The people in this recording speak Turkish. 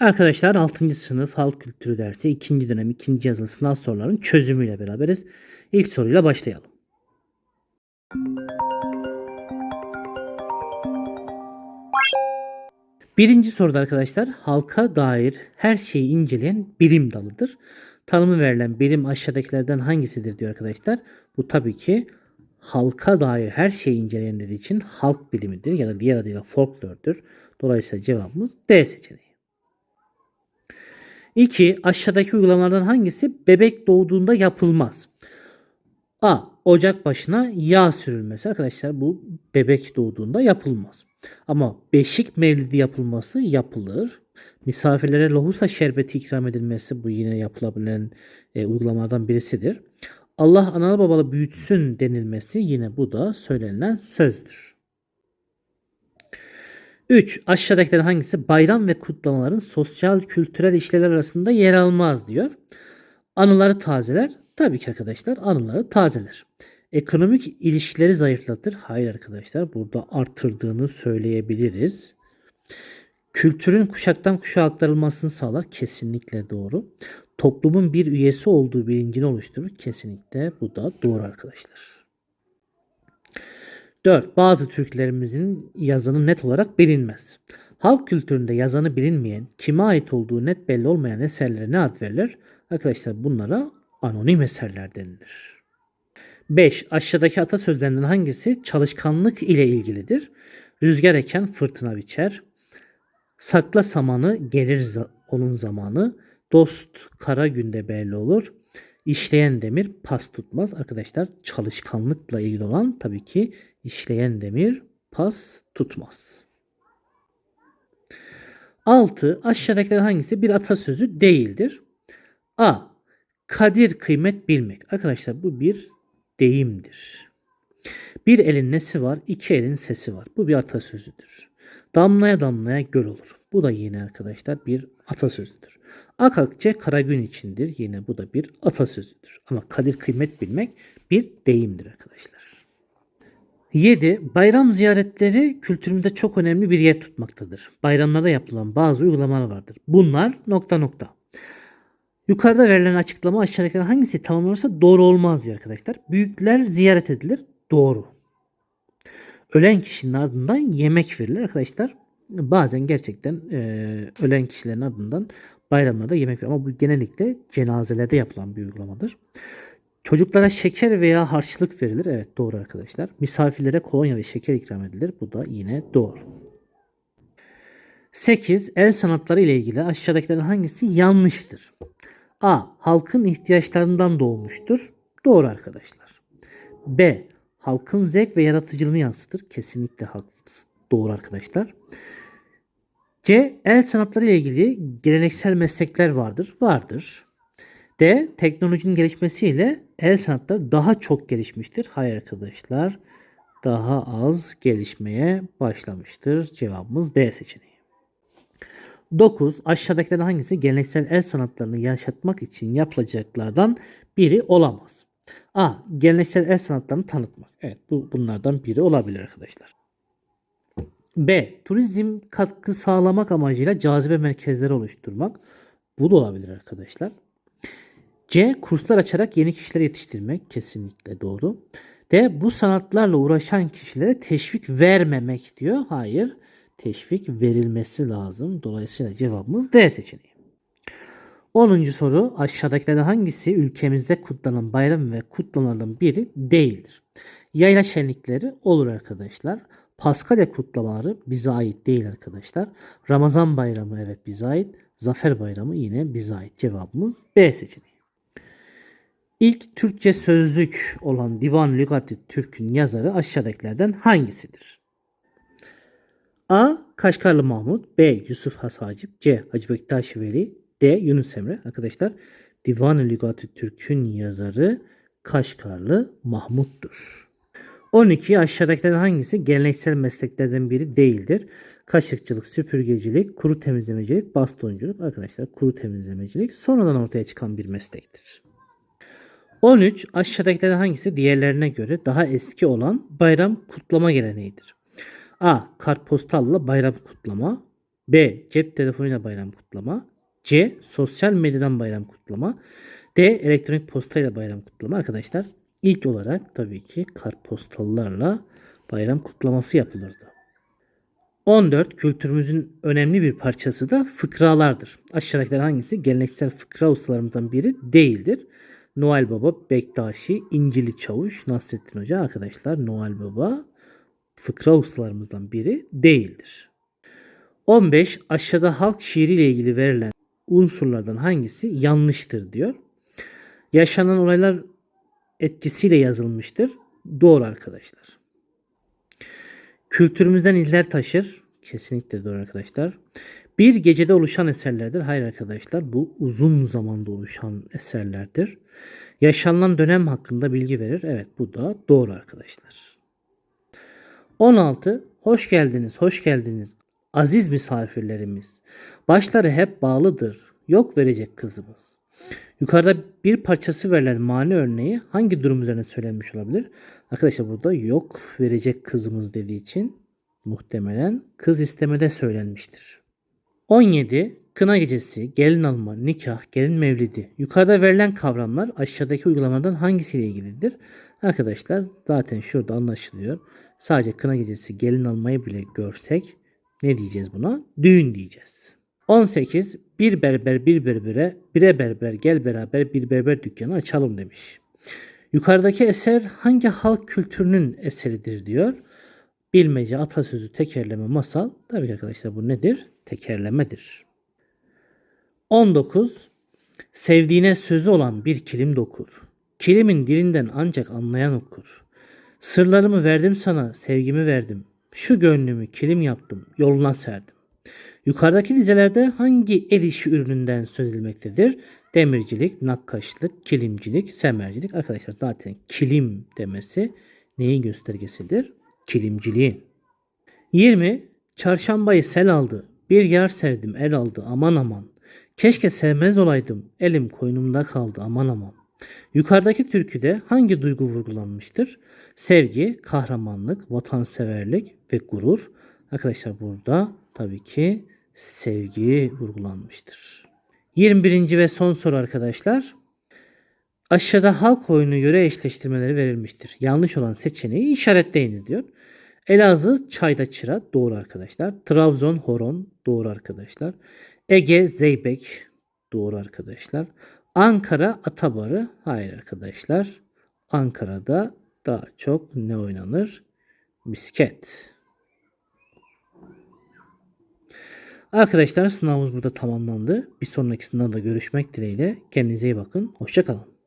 Arkadaşlar 6. sınıf halk kültürü dersi 2. dönem 2. yazılı sınav sorularının çözümüyle beraberiz. İlk soruyla başlayalım. Birinci soruda arkadaşlar halka dair her şeyi inceleyen bilim dalıdır. Tanımı verilen bilim aşağıdakilerden hangisidir diyor arkadaşlar. Bu tabii ki halka dair her şeyi inceleyen dediği için halk bilimidir ya da diğer adıyla folklördür. Dolayısıyla cevabımız D seçeneği. 2. Aşağıdaki uygulamalardan hangisi bebek doğduğunda yapılmaz? A. Ocak başına yağ sürülmesi. Arkadaşlar bu bebek doğduğunda yapılmaz. Ama beşik mevlidi yapılması yapılır. Misafirlere lohusa şerbeti ikram edilmesi bu yine yapılabilen e, uygulamalardan birisidir. Allah analı babalı büyütsün denilmesi yine bu da söylenilen sözdür. 3. Aşağıdakilerin hangisi bayram ve kutlamaların sosyal kültürel işlevler arasında yer almaz diyor. Anıları tazeler. Tabii ki arkadaşlar anıları tazeler. Ekonomik ilişkileri zayıflatır. Hayır arkadaşlar burada artırdığını söyleyebiliriz. Kültürün kuşaktan kuşağa aktarılmasını sağlar. Kesinlikle doğru. Toplumun bir üyesi olduğu bilincini oluşturur. Kesinlikle bu da doğru arkadaşlar. 4. Bazı Türklerimizin yazanı net olarak bilinmez. Halk kültüründe yazanı bilinmeyen, kime ait olduğu net belli olmayan eserlere ne ad verilir? Arkadaşlar bunlara anonim eserler denilir. 5. Aşağıdaki atasözlerinden hangisi çalışkanlık ile ilgilidir? Rüzgar eken fırtına biçer. Sakla samanı gelir onun zamanı. Dost kara günde belli olur. İşleyen demir pas tutmaz. Arkadaşlar çalışkanlıkla ilgili olan tabii ki işleyen demir pas tutmaz. 6. Aşağıdakilerden hangisi bir atasözü değildir? A. Kadir kıymet bilmek. Arkadaşlar bu bir deyimdir. Bir elin nesi var, iki elin sesi var. Bu bir atasözüdür. Damlaya damlaya göl olur. Bu da yine arkadaşlar bir atasözüdür. Ak akçe kara gün içindir. Yine bu da bir atasözüdür. Ama kadir kıymet bilmek bir deyimdir arkadaşlar. 7. Bayram ziyaretleri kültürümüzde çok önemli bir yer tutmaktadır. Bayramlarda yapılan bazı uygulamalar vardır. Bunlar nokta nokta. Yukarıda verilen açıklama aşağıdakilerden hangisi tamamlanırsa doğru olmaz diyor arkadaşlar. Büyükler ziyaret edilir. Doğru. Ölen kişinin ardından yemek verilir arkadaşlar. Bazen gerçekten e, ölen kişilerin ardından bayramlarda yemek verilir. Ama bu genellikle cenazelerde yapılan bir uygulamadır. Çocuklara şeker veya harçlık verilir. Evet doğru arkadaşlar. Misafirlere kolonya ve şeker ikram edilir. Bu da yine doğru. 8. El sanatları ile ilgili aşağıdakilerin hangisi yanlıştır? A. Halkın ihtiyaçlarından doğmuştur. Doğru arkadaşlar. B. Halkın zevk ve yaratıcılığını yansıtır. Kesinlikle haklısınız. Doğru arkadaşlar. C. El sanatları ile ilgili geleneksel meslekler vardır. Vardır. D. Teknolojinin gelişmesiyle el sanatları daha çok gelişmiştir. Hayır arkadaşlar. Daha az gelişmeye başlamıştır. Cevabımız D seçeneği. 9. Aşağıdakilerden hangisi geleneksel el sanatlarını yaşatmak için yapılacaklardan biri olamaz? A. Geleneksel el sanatlarını tanıtmak. Evet bu bunlardan biri olabilir arkadaşlar. B. Turizm katkı sağlamak amacıyla cazibe merkezleri oluşturmak. Bu da olabilir arkadaşlar. C. Kurslar açarak yeni kişiler yetiştirmek. Kesinlikle doğru. D. Bu sanatlarla uğraşan kişilere teşvik vermemek diyor. Hayır. Teşvik verilmesi lazım. Dolayısıyla cevabımız D seçeneği. 10. soru aşağıdakilerden hangisi ülkemizde kutlanan bayram ve kutlamalardan biri değildir? Yayla şenlikleri olur arkadaşlar. Paskalya kutlamaları bize ait değil arkadaşlar. Ramazan bayramı evet bize ait. Zafer bayramı yine bize ait. Cevabımız B seçeneği. İlk Türkçe sözlük olan Divan Lügati Türk'ün yazarı aşağıdakilerden hangisidir? A. Kaşgarlı Mahmut B. Yusuf Has Hacip C. Hacı Bektaş Veli D. Yunus Emre Arkadaşlar Divan-ı Lügati Türk'ün yazarı Kaşgarlı Mahmut'tur. 12. Aşağıdakilerden hangisi geleneksel mesleklerden biri değildir? Kaşıkçılık, süpürgecilik, kuru temizlemecilik, bastonculuk. Arkadaşlar kuru temizlemecilik sonradan ortaya çıkan bir meslektir. 13. Aşağıdakilerden hangisi diğerlerine göre daha eski olan bayram kutlama geleneğidir? A. Kartpostalla bayram kutlama. B. Cep telefonuyla bayram kutlama. C. Sosyal medyadan bayram kutlama. D. Elektronik postayla bayram kutlama. Arkadaşlar ilk olarak tabii ki kartpostallarla bayram kutlaması yapılırdı. 14. Kültürümüzün önemli bir parçası da fıkralardır. Aşağıdakiler hangisi geleneksel fıkra ustalarımızdan biri değildir? Noel Baba, Bektaşi, İncili Çavuş, Nasrettin Hoca arkadaşlar Noel Baba fıkra ustalarımızdan biri değildir. 15. Aşağıda halk şiiriyle ilgili verilen unsurlardan hangisi yanlıştır diyor. Yaşanan olaylar etkisiyle yazılmıştır. Doğru arkadaşlar. Kültürümüzden izler taşır. Kesinlikle doğru arkadaşlar. Bir gecede oluşan eserlerdir. Hayır arkadaşlar bu uzun zamanda oluşan eserlerdir. Yaşanılan dönem hakkında bilgi verir. Evet bu da doğru arkadaşlar. 16. Hoş geldiniz, hoş geldiniz. Aziz misafirlerimiz. Başları hep bağlıdır. Yok verecek kızımız. Yukarıda bir parçası verilen mani örneği hangi durum üzerine söylenmiş olabilir? Arkadaşlar burada yok verecek kızımız dediği için muhtemelen kız istemede söylenmiştir. 17. Kına gecesi, gelin alma, nikah, gelin mevlidi. Yukarıda verilen kavramlar aşağıdaki uygulamadan hangisiyle ilgilidir? Arkadaşlar zaten şurada anlaşılıyor. Sadece kına gecesi, gelin almayı bile görsek ne diyeceğiz buna? Düğün diyeceğiz. 18. Bir berber bir berbere, bire berber gel beraber bir berber dükkanı açalım demiş. Yukarıdaki eser hangi halk kültürünün eseridir diyor. Bilmece, atasözü, tekerleme, masal. Tabii ki arkadaşlar bu nedir? Tekerlemedir. 19. Sevdiğine sözü olan bir kilim dokur. Kilimin dilinden ancak anlayan okur. Sırlarımı verdim sana, sevgimi verdim. Şu gönlümü kilim yaptım, yoluna serdim. Yukarıdaki dizelerde hangi el işi ürününden söz edilmektedir? Demircilik, nakkaşlık, kilimcilik, semercilik. Arkadaşlar zaten kilim demesi neyin göstergesidir? Kilimciliğin. 20. Çarşambayı sel aldı. Bir yer sevdim el aldı aman aman. Keşke sevmez olaydım elim koynumda kaldı aman aman. Yukarıdaki türküde hangi duygu vurgulanmıştır? Sevgi, kahramanlık, vatanseverlik ve gurur. Arkadaşlar burada tabii ki sevgi vurgulanmıştır. 21. ve son soru arkadaşlar. Aşağıda halk oyunu yöre eşleştirmeleri verilmiştir. Yanlış olan seçeneği işaretleyiniz diyor. Elazığ çayda çıra doğru arkadaşlar. Trabzon horon doğru arkadaşlar. Ege zeybek doğru arkadaşlar. Ankara atabarı hayır arkadaşlar. Ankara'da daha çok ne oynanır? Misket. Arkadaşlar sınavımız burada tamamlandı. Bir sonraki sınavda görüşmek dileğiyle. Kendinize iyi bakın. Hoşçakalın.